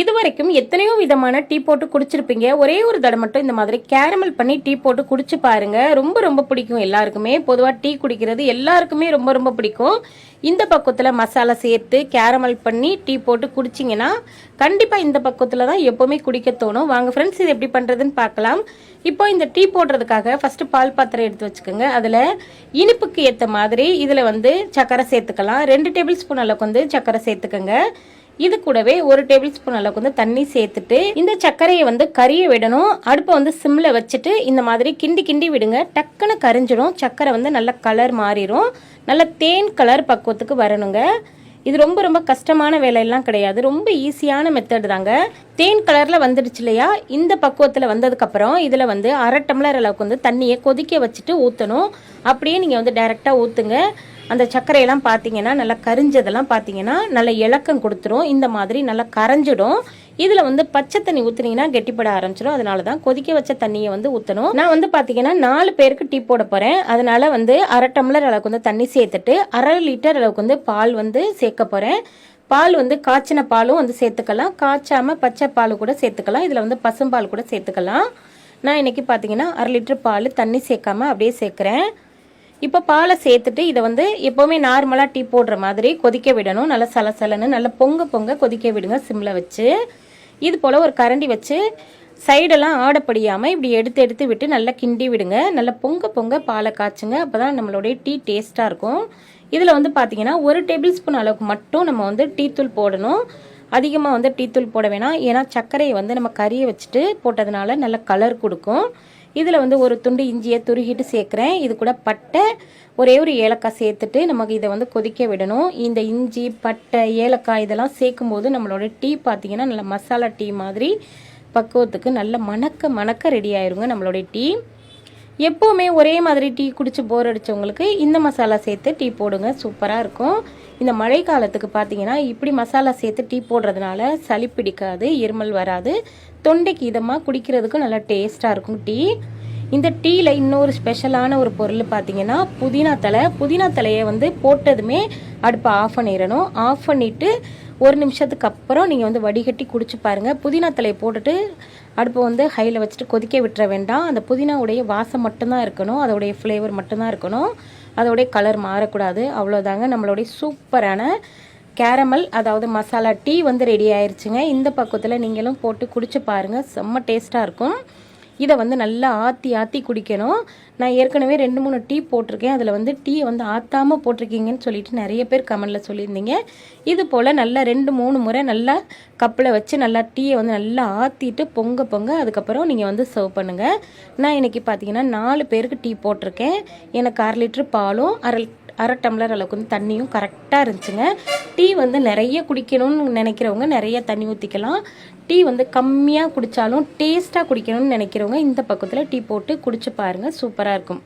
இது வரைக்கும் எத்தனையோ விதமான டீ போட்டு குடிச்சிருப்பீங்க. ஒரே ஒரு தடவை மட்டும் இந்த மாதிரி கேரமல் பண்ணி டீ போட்டு குடிச்சு பாருங்க. ரொம்ப ரொம்ப பிடிக்கும் எல்லாருக்குமே. பொதுவாக டீ குடிக்கிறது எல்லாருக்குமே ரொம்ப ரொம்ப பிடிக்கும். இந்த பக்கத்தில் மசாலா சேர்த்து கேரமல் பண்ணி டீ போட்டு குடிச்சிங்கன்னா கண்டிப்பாக இந்த பக்கத்தில் தான் எப்போவுமே குடிக்க தோணும். வாங்க ஃப்ரெண்ட்ஸ் இது எப்படி பண்ணுறதுன்னு பார்க்கலாம். இப்போ இந்த டீ போடுறதுக்காக ஃபஸ்ட்டு பால் பாத்திரம் எடுத்து வச்சுக்கோங்க. அதில் இனிப்புக்கு ஏற்ற மாதிரி இதில் வந்து சக்கரை சேர்த்துக்கலாம். ரெண்டு டேபிள் ஸ்பூன் அளவுக்கு வந்து சக்கரை சேர்த்துக்கோங்க. இது கூடவே ஒரு டேபிள் ஸ்பூன் அளவுக்கு வந்து தண்ணி சேர்த்துட்டு இந்த சர்க்கரையை வந்து கறிய விடணும். அடுப்பை வந்து சிம்மில் வச்சுட்டு இந்த மாதிரி கிண்டி கிண்டி விடுங்க. டக்குன்னு கரிஞ்சிடும். சர்க்கரை வந்து நல்ல கலர் மாறிடும் நல்ல தேன் கலர் பக்குவத்துக்கு வரணுங்க. இது ரொம்ப ரொம்ப கஷ்டமான வேலையெல்லாம் கிடையாது. ரொம்ப ஈஸியான மெத்தட் தாங்க. தேன் கலரில் வந்துடுச்சு இல்லையா? இந்த பக்குவத்தில் வந்ததுக்கப்புறம் இதில் வந்து அரை டம்ளர் அளவுக்கு வந்து தண்ணியை கொதிக்க வச்சுட்டு ஊற்றணும் அப்படியே நீங்கள் வந்து டைரெக்டாக ஊற்றுங்க அந்த சர்க்கரையெல்லாம் பார்த்தீங்கன்னா நல்லா கரிஞ்சதெல்லாம் பார்த்தீங்கன்னா நல்ல இலக்கம் கொடுத்துரும். இந்த மாதிரி நல்லா கரைஞ்சிடும். இதில் வந்து பச்சை தண்ணி ஊற்றுனீங்கன்னா கெட்டிப்பட ஆரம்பிச்சிடும் அதனால தான் கொதிக்க வச்ச தண்ணியை வந்து ஊற்றணும் நான் வந்து பார்த்தீங்கன்னா நாலு பேருக்கு டீ போட போகிறேன் அதனால வந்து அரை டம்ளர் அளவுக்கு வந்து தண்ணி சேர்த்துட்டு அரை லிட்டர் அளவுக்கு வந்து பால் வந்து சேர்க்க போகிறேன் பால் வந்து காய்ச்சின பாலும் வந்து சேர்த்துக்கலாம். காய்ச்சாமல் பச்சை பால் கூட சேர்த்துக்கலாம். இதில் வந்து பசும்பால் கூட சேர்த்துக்கலாம். நான் இன்றைக்கி பார்த்தீங்கன்னா அரை லிட்டர் பால் தண்ணி சேர்க்காம அப்படியே சேர்க்குறேன். இப்போ பாலை சேர்த்துட்டு இதை வந்து எப்போவுமே நார்மலாக டீ போடுற மாதிரி கொதிக்க விடணும். நல்லா சலசலன்னு நல்லா பொங்க பொங்க கொதிக்க விடுங்க சிம்மில் வச்சு. இது போல் ஒரு கரண்டி வச்சு சைடெல்லாம் ஆடப்படியாமல் இப்படி எடுத்து எடுத்து விட்டு நல்லா கிண்டி விடுங்க. நல்லா பொங்க பொங்க பாலை காய்ச்சுங்க. அப்போ தான் நம்மளுடைய டீ டேஸ்ட்டாக இருக்கும். இதில் வந்து பார்த்தீங்கன்னா ஒரு டேபிள் ஸ்பூன் அளவுக்கு மட்டும் நம்ம வந்து டீத்தூள் போடணும். அதிகமாக வந்து டீத்தூள் போட வேணாம். ஏன்னா சர்க்கரையை வந்து நம்ம கறியை வச்சுட்டு போட்டதுனால நல்ல கலர் கொடுக்கும். இதில் வந்து ஒரு துண்டு இஞ்சியை துருகிட்டு சேர்க்குறேன். இது கூட பட்டை ஒரே ஒரு ஏலக்காய் சேர்த்துட்டு நமக்கு இதை வந்து கொதிக்க விடணும். இந்த இஞ்சி பட்டை ஏலக்காய் இதெல்லாம் சேர்க்கும் போது நம்மளோட டீ பார்த்திங்கன்னா நல்ல மசாலா டீ மாதிரி பக்குவத்துக்கு நல்ல மணக்க மணக்க ரெடி ஆயிருங்க நம்மளுடைய டீ. எப்போவுமே ஒரே மாதிரி டீ குடித்து போர் அடிச்சவங்களுக்கு இந்த மசாலா சேர்த்து டீ போடுங்க. சூப்பராக இருக்கும். இந்த மழை காலத்துக்கு பார்த்தீங்கன்னா இப்படி மசாலா சேர்த்து டீ போடுறதுனால சளி பிடிக்காது இருமல் வராது. தொண்டைக்கு இதமாக குடிக்கிறதுக்கும் நல்லா டேஸ்ட்டாக இருக்கும் டீ. இந்த டீயில் இன்னொரு ஸ்பெஷலான ஒரு பொருள் பார்த்தீங்கன்னா புதினா தலை புதினா தலையை வந்து போட்டதுமே அடுப்பை ஆஃப் பண்ணிடணும். ஆஃப் பண்ணிவிட்டு ஒரு நிமிஷத்துக்கு அப்புறம் நீங்கள் வந்து வடிகட்டி குடிச்சு பாருங்கள் புதினா தலையை போட்டுட்டு அடுப்பை வந்து ஹையில் வச்சுட்டு கொதிக்க விட்டுற வேண்டாம். அந்த புதினாவுடைய வாசம் மட்டும்தான் இருக்கணும். அதோடைய ஃப்ளேவர் மட்டும்தான் இருக்கணும். அதோடைய கலர் மாறக்கூடாது. அவ்வளோதாங்க நம்மளுடைய சூப்பரான கேரமல் அதாவது மசாலா டீ வந்து ரெடி ஆயிடுச்சுங்க இந்த பக்கத்தில் நீங்களும் போட்டு குடிச்சு பாருங்கள் செம்ம டேஸ்ட்டாக இருக்கும். இதை வந்து நல்லா ஆற்றி ஆற்றி குடிக்கணும். நான் ஏற்கனவே ரெண்டு மூணு டீ போட்டிருக்கேன். அதில் வந்து டீயை வந்து ஆற்றாமல் போட்டிருக்கீங்கன்னு சொல்லிட்டு நிறைய பேர் கமெண்டில் சொல்லியிருந்தீங்க. இது போல் நல்லா ரெண்டு மூணு முறை நல்லா கப்பில் வச்சு நல்லா டீயை வந்து நல்லா ஆற்றிட்டு பொங்க பொங்க அதுக்கப்புறம் நீங்கள் வந்து சர்வ் பண்ணுங்கள் நான் இன்றைக்கி பார்த்தீங்கன்னா நாலு பேருக்கு டீ போட்டிருக்கேன். எனக்கு அரை லிட்ரு பாலும் அரை அரை டம்ளர் அளவுக்கு வந்து தண்ணியும் கரெக்டாக இருந்துச்சுங்க. டீ வந்து நிறைய குடிக்கணும்னு நினைக்கிறவங்க நிறைய தண்ணி ஊற்றிக்கலாம் டீ வந்து கம்மியாக குடித்தாலும் டேஸ்ட்டாக குடிக்கணும்னு நினைக்கிறவங்க இந்த பக்கத்தில் டீ போட்டு குடிச்சு பாருங்கள் சூப்பராக இருக்கும்.